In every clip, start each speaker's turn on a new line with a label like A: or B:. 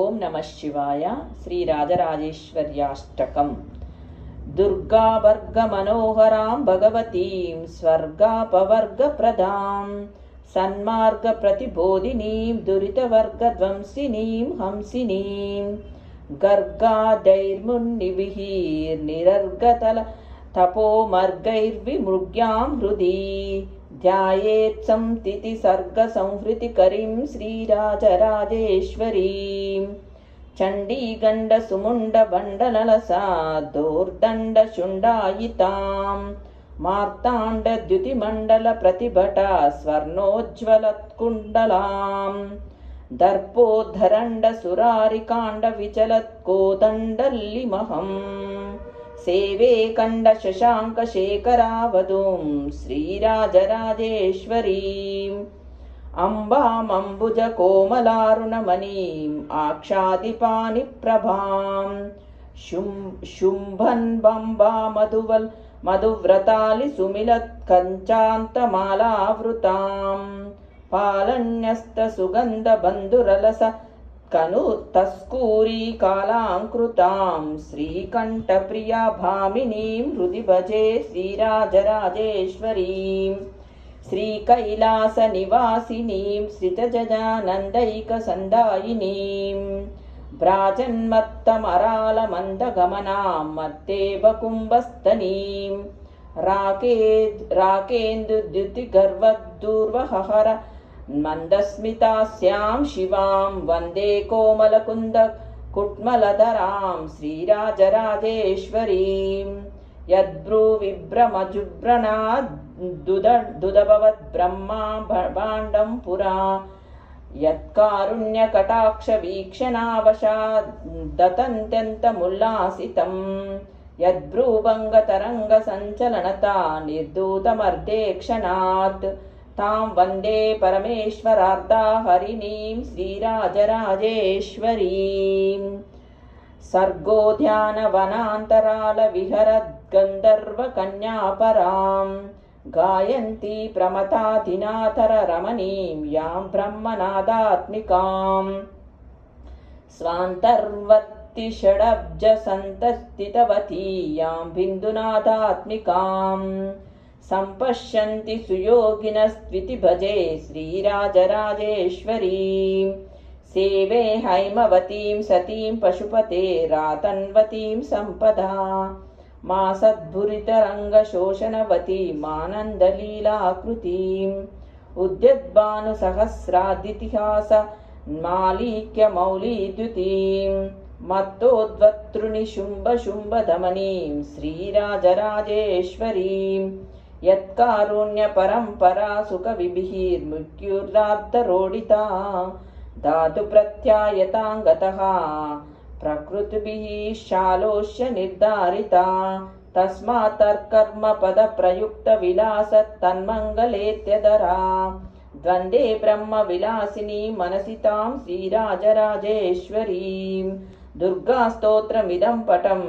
A: ॐ नमः शिवाय श्रीराजराजेश्वर्याष्टकम्। दुर्गावर्गमनोहरां भगवतीं स्वर्गापवर्गप्रदां सन्मार्गप्रतिबोधिनीं दुरितवर्गध्वंसिनीं हंसिनीं गर्गादैर्मुन्निभिहीर्निर तपोमर्गैर्विमृग्यां हृदि। ध्यायेत्संतिति सर्गसंहृतिकरीं श्रीराजराजेश्वरीं। चण्डीगण्डसुमुण्डबण्डलसा दोर्दण्डशुण्डायितां। मार्ताण्डद्युतिमण्डलप्रतिभटा स्वर्णोज्ज्वलत्कुण्डलाम् दर्पोद्धरण्डसुरारिकाण्डविचलत्कोदण्डल्लिमहम् सेवे कण्डशशाङ्कशेखरावधूं श्रीराजराजेश्वरीम् अम्बामम्बुजकोमलारुणमणिम् आक्षादिपानिप्रभां शुम् शुम्भन्बम्बा मधुवल् मधुव्रतालिसुमिलत्कञ्चान्तमालावृताम् पालन्यस्तसुगन्धबन्धुरलस कनु तस्कूरीकालाङ्कृतां श्रीकण्ठप्रिया भामिनीं हृदि भजे श्रीराजराजेश्वरीं श्रीकैलासनिवासिनीं श्रितजजानन्दैकसन्दायिनीं भ्राजन्मत्तमरालमन्दगमनां मत्तेवकुम्भस्तनीं राके राकेन्दुद्युतिगर्वद्दूर्वहर मन्दस्मितास्यां शिवां वन्दे कोमलकुन्दकुट्मलधरां श्रीराजराजेश्वरीं। यद्भ्रूविभ्रमजुभ्रणादुदभवद्ब्रह्मा भाण्डं पुरा। यत्कारुण्यकटाक्षवीक्षणावशादतन्त्यन्तमुल्लासितं यद्भ्रूभङ्गतरङ्गसञ्चलनता निर्धूतमर्देक्षणात् तां वन्दे परमेश्वरार्धाहरिणीं श्रीराजराजेश्वरीं। सर्गो ध्यानवनान्तरालविहरद्गन्धर्वकन्यापरां गायन्ती प्रमथाधिनाथररमणीं यां ब्रह्मनादात्मिकाम् स्वान्तर्वत्तिषडब्जसन्तस्थितवती यां बिन्दुनादात्मिकाम् सम्पश्यन्ति सुयोगिनस्त्विति भजे श्रीराजराजेश्वरीं सेवे हैमवतीं सतीं पशुपते रातन्वतीं सम्पदा मा सद्भुरितरङ्गशोषणवती मानन्दलीलाकृतीम् उद्यद्भानुसहस्रादितिहास मालीक्यमौलीद्युतीं मत्तोद्वत्तृणिशुम्भशुम्भधमनीं श्रीराजराजेश्वरीम् यत्कारुण्यपरम्परा सुखविभिर्मृत्युर्लाब्धरोडिता धातुप्रत्यायताङ्गतः प्रकृतिभिः शालोष्य निर्धारिता तस्मात् तत्कर्मपदप्रयुक्तविलासत्तन्मङ्गलेत्यधरा द्वन्द्वे ब्रह्मविलासिनी मनसि तां श्रीराजराजेश्वरीं। दुर्गास्तोत्रमिदं पटं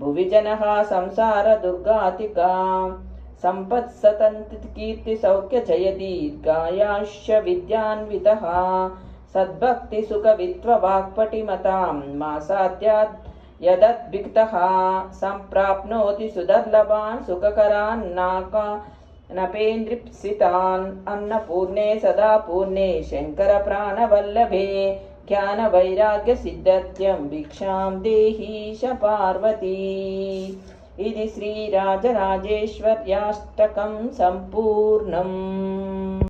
A: भुवि जनः संसारदुर्गातिका सम्पत्सतन्तिकीर्तिसौख्यजयदीर्घायाश्च विद्यान्वितः सद्भक्तिसुखवित्ववाक्पटिमतां मासाद्याद् यदद्विक्तः सम्प्राप्नोति सुदर्लभान् सुखकरान्नाका नपेन्द्रिप्सितान् अन्नपूर्णे सदा पूर्णे शङ्करप्राणवल्लभे ज्ञानवैराग्यसिद्धत्यं भिक्षां देहीश पार्वती। इति श्रीराजराजेश्वर्याष्टकं सम्पूर्णम्